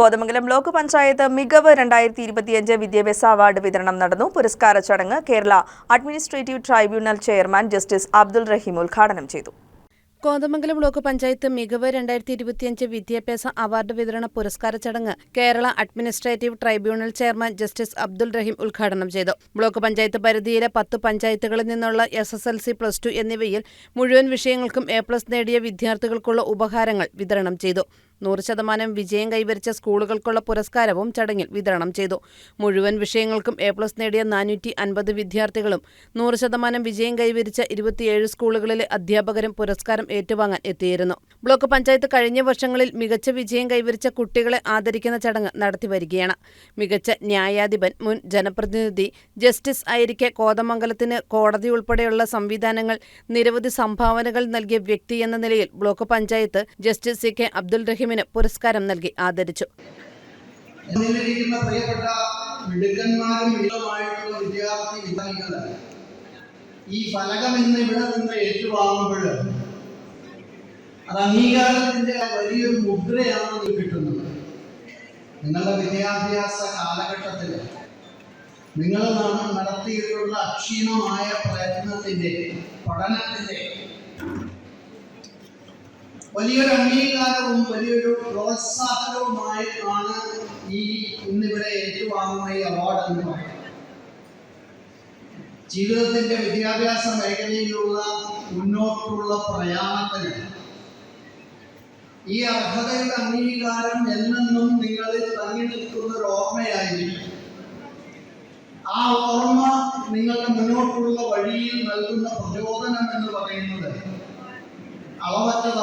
Kothamangalam block panchayat മികവ് രണ്ടായിരത്തി ഇരുപത്തിയഞ്ച് വിദ്യാഭ്യാസ അവാർഡ് വിതരണം നടന്നു. പുരസ്കാര ചടങ്ങ് Kerala administrative tribunal chairman justice Abdul Rahim ഉദ്ഘാടനം ചെയ്തു. കോതമംഗലം ബ്ലോക്ക് പഞ്ചായത്ത് മികവ് രണ്ടായിരത്തി ഇരുപത്തിയഞ്ച് വിദ്യാഭ്യാസ അവാർഡ് വിതരണ പുരസ്കാര ചടങ്ങ് Kerala administrative tribunal chairman justice Abdul Rahim ഉദ്ഘാടനം ചെയ്തു. ബ്ലോക്ക് പഞ്ചായത്ത് പരിധിയിലെ പത്ത് പഞ്ചായത്തുകളിൽ നിന്നുള്ള S S L C plus two എന്നിവയിൽ മുഴുവൻ വിഷയങ്ങൾക്കും എ പ്ലസ് നേടിയ വിദ്യാർത്ഥികൾക്കുള്ള ഉപഹാരങ്ങൾ വിതരണം ചെയ്തു. നൂറ് ശതമാനം വിജയം കൈവരിച്ച സ്കൂളുകൾക്കുള്ള പുരസ്കാരവും ചടങ്ങിൽ വിതരണം ചെയ്തു. മുഴുവൻ വിഷയങ്ങൾക്കും എ പ്ലസ് നേടിയ നാനൂറ്റി അൻപത് വിദ്യാർത്ഥികളും നൂറ് ശതമാനം വിജയം കൈവരിച്ച ഇരുപത്തിയേഴ് സ്കൂളുകളിലെ അധ്യാപകരും പുരസ്കാരം ഏറ്റുവാങ്ങാൻ എത്തിയിരുന്നു. ബ്ലോക്ക് പഞ്ചായത്ത് കഴിഞ്ഞ വർഷങ്ങളിൽ മികച്ച വിജയം കൈവരിച്ച കുട്ടികളെ ആദരിക്കുന്ന ചടങ്ങ് നടത്തിവരികയാണ് മികച്ച ന്യായാധിപൻ മുൻ ജനപ്രതിനിധി ജസ്റ്റിസ് ആയിരിക്കെ കോതമംഗലത്തിന് കോടതി ഉൾപ്പെടെയുള്ള സംവിധാനങ്ങൾ നിരവധി സംഭാവനകൾ നൽകിയ വ്യക്തി എന്ന നിലയിൽ block panchayat justice C K Abdul റഹീമിന് പുരസ്കാരം നൽകി ആദരിച്ചു. ഈ ഫലകം ഇന്ന് ഇവിടെ നിന്ന് ഏറ്റുവാങ്ങുമ്പോൾ അത് അംഗീകാരത്തിന്റെ വലിയൊരു മുദ്രയാണ് കിട്ടുന്നത്. നിങ്ങളുടെ വിദ്യാഭ്യാസ കാലഘട്ടത്തിൽ നിങ്ങൾ നടത്തിയിട്ടുള്ള അക്ഷീണമായ പ്രയത്നത്തിന്റെ പഠനത്തിന്റെ വലിയൊരു അംഗീകാരവും വലിയൊരു പ്രോത്സാഹനവുമായിട്ടാണ് ഈ ഇന്നിവിടെ ഏറ്റുവാങ്ങുന്ന ഈ അവാർഡ് എന്ന് പറയുന്നത്. ജീവിതത്തിന്റെ വിദ്യാഭ്യാസ മേഖലയിലുള്ള മുന്നോട്ടുള്ള പ്രയാണത്തിന് ഈ അർഹതയുടെ അംഗീകാരം എന്നെന്നും നിങ്ങളിൽ തങ്ങി നിൽക്കുന്ന ഒരു ഓർമ്മയായിരിക്കും. ആ ഓർമ്മ നിങ്ങൾക്ക് മുന്നോട്ടുള്ള വഴിയിൽ നൽകുന്ന പ്രചോദനം എന്ന് പറയുന്നത് അളവറ്റതാണ്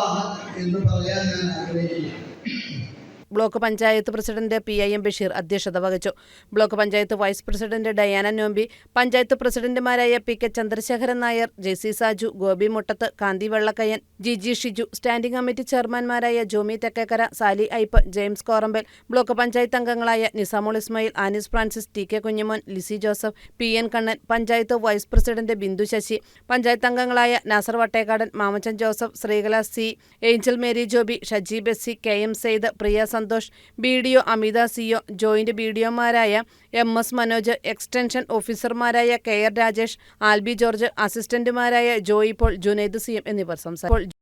എന്ന് പറയാൻ ഞാൻ ആഗ്രഹിക്കുന്നു. Block panchayat president P I M Basheer അധ്യക്ഷത വഹിച്ചു. Block panchayat vice president Diana Nombi panchayat പ്രസിഡന്റുമാരായ P K Chandrasekharan Nair J C Saju Gopi Muttath Kanthi Vellakkayyan G G Shiju standing committee ചെയർമാൻമാരായ Jomy Thekkekara Sally Ipe James Korambal block panchayat അംഗങ്ങളായ Nizamul Ismail Anis Francis T K Kunjumon Lissy Joseph P N Kannan panchayat vice president Bindu Sasi panchayat അംഗങ്ങളായ Nasar Vattekkadan Mamachan Joseph Sreekala C Angel Mary Joby Shaji Bessy K M Saeed Priya Santhosh. B D O Amitha C O joint B D ഒമാരായ M S Manoj extension ഓഫീസർമാരായ K R Rajesh Alby George അസിസ്റ്റന്റുമാരായ Joy Paul Junaid C M എന്നിവർ സംസാരിച്ചു.